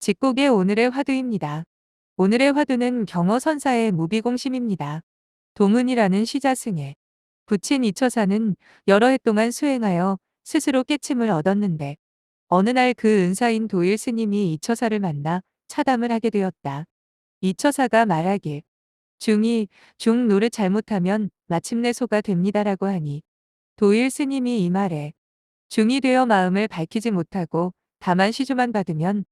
직곡의 오늘의 화두입니다. 오늘의 화두는 경어선사의 무비공심입니다. 동은이라는 시자승에 부친 이처사는 여러 해 동안 수행하여 스스로 깨침을 얻었는데 어느 날 그 은사인 도일 스님이 이처사를 만나 차담을 하게 되었다. 이처사가 말하길 중이 중 노릇 잘못하면 마침내 소가 됩니다라고 하니 도일 스님이 이 말에 중이 되어 마음을 밝히지 못하고 다만 시주만 받으면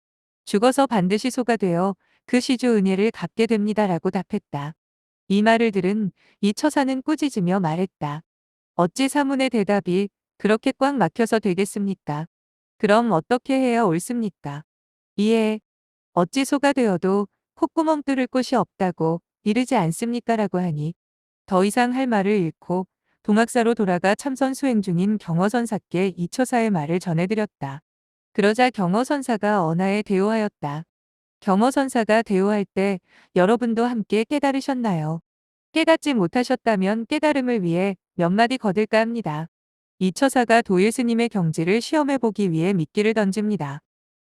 죽어서 반드시 소가 되어 그 시주 은혜를 갚게 됩니다라고 답했다. 이 말을 들은 이 처사는 꾸짖으며 말했다. 어찌 사문의 대답이 그렇게 꽉 막혀서 되겠습니까? 그럼 어떻게 해야 옳습니까? 이에 어찌 소가 되어도 콧구멍 뚫을 곳이 없다고 이르지 않습니까? 라고 하니 더 이상 할 말을 잃고 동학사로 돌아가 참선 수행 중인 경어선사께 이 처사의 말을 전해드렸다. 그러자 경어선사가 언하에 대오하였다. 경어선사가 대오할 때 여러분도 함께 깨달으셨나요? 깨닫지 못하셨다면 깨달음을 위해 몇 마디 거들까 합니다. 이 처사가 도일 스님의 경지를 시험해보기 위해 미끼를 던집니다.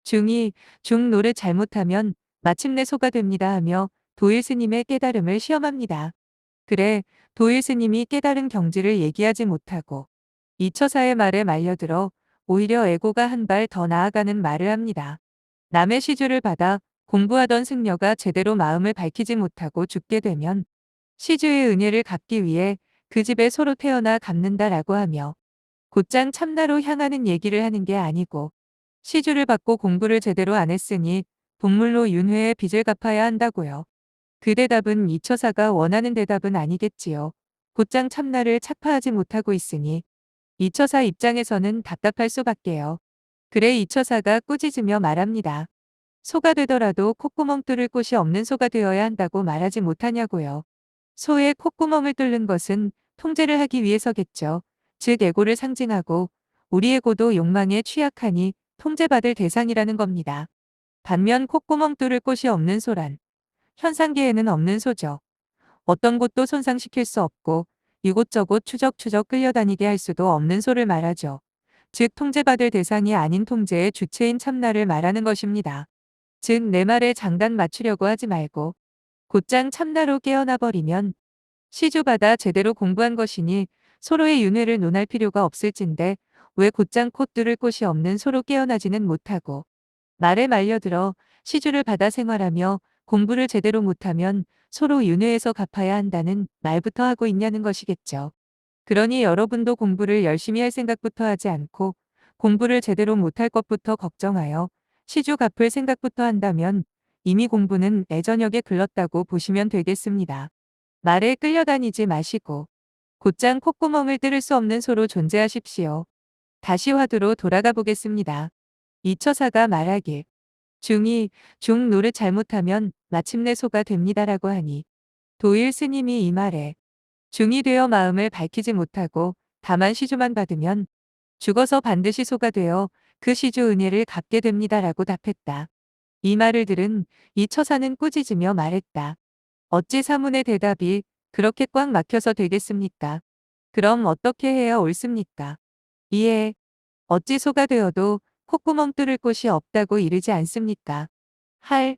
중이 중 노를 잘못하면 마침내 소가 됩니다 하며 도일 스님의 깨달음을 시험합니다. 그래 도일 스님이 깨달은 경지를 얘기하지 못하고 이 처사의 말에 말려들어 오히려 애고가 한 발 더 나아가는 말을 합니다. 남의 시주를 받아 공부하던 승려가 제대로 마음을 밝히지 못하고 죽게 되면 시주의 은혜를 갚기 위해 그 집에 서로 태어나 갚는다라고 하며 곧장 참나로 향하는 얘기를 하는 게 아니고 시주를 받고 공부를 제대로 안 했으니 동물로 윤회의 빚을 갚아야 한다고요. 그 대답은 이처사가 원하는 대답은 아니겠지요. 곧장 참나를 착파하지 못하고 있으니 이처사 입장에서는 답답할 수밖에요. 그래 이처사가 꾸짖으며 말합니다. 소가 되더라도 콧구멍 뚫을 곳이 없는 소가 되어야 한다고 말하지 못하냐고요. 소의 콧구멍을 뚫는 것은 통제를 하기 위해서겠죠. 즉 에고를 상징하고 우리 에고도 욕망에 취약하니 통제받을 대상이라는 겁니다. 반면 콧구멍 뚫을 곳이 없는 소란 현상계에는 없는 소죠. 어떤 곳도 손상시킬 수 없고 이곳저곳 추적추적 끌려다니게 할 수도 없는 소를 말하죠. 즉 통제받을 대상이 아닌 통제의 주체인 참나를 말하는 것입니다. 즉 내 말에 장단 맞추려고 하지 말고 곧장 참나로 깨어나 버리면 시주받아 제대로 공부한 것이니 서로의 윤회를 논할 필요가 없을진데 왜 곧장 콧 뚫을 곳이 없는 소로 깨어나지는 못하고 말에 말려들어 시주를 받아 생활하며 공부를 제대로 못하면 서로 윤회에서 갚아야 한다는 말부터 하고 있냐는 것이겠죠. 그러니 여러분도 공부를 열심히 할 생각부터 하지 않고 공부를 제대로 못할 것부터 걱정하여 시주 갚을 생각부터 한다면 이미 공부는 애저녁에 글렀다고 보시면 되겠습니다. 말에 끌려다니지 마시고 곧장 콧구멍을 뚫을 수 없는 소로 존재하십시오. 다시 화두로 돌아가 보겠습니다. 이처사가 말하길 중이 중 노를 잘못하면 마침내 소가 됩니다라고 하니 도일 스님이 이 말에 중이 되어 마음을 밝히지 못하고 다만 시주만 받으면 죽어서 반드시 소가 되어 그 시주 은혜를 갚게 됩니다라고 답했다. 이 말을 들은 이 처사는 꾸짖으며 말했다. 어찌 사문의 대답이 그렇게 꽉 막혀서 되겠습니까? 그럼 어떻게 해야 옳습니까? 이에 어찌 소가 되어도 콧구멍 뚫을 곳이 없다고 이르지 않습니까? 할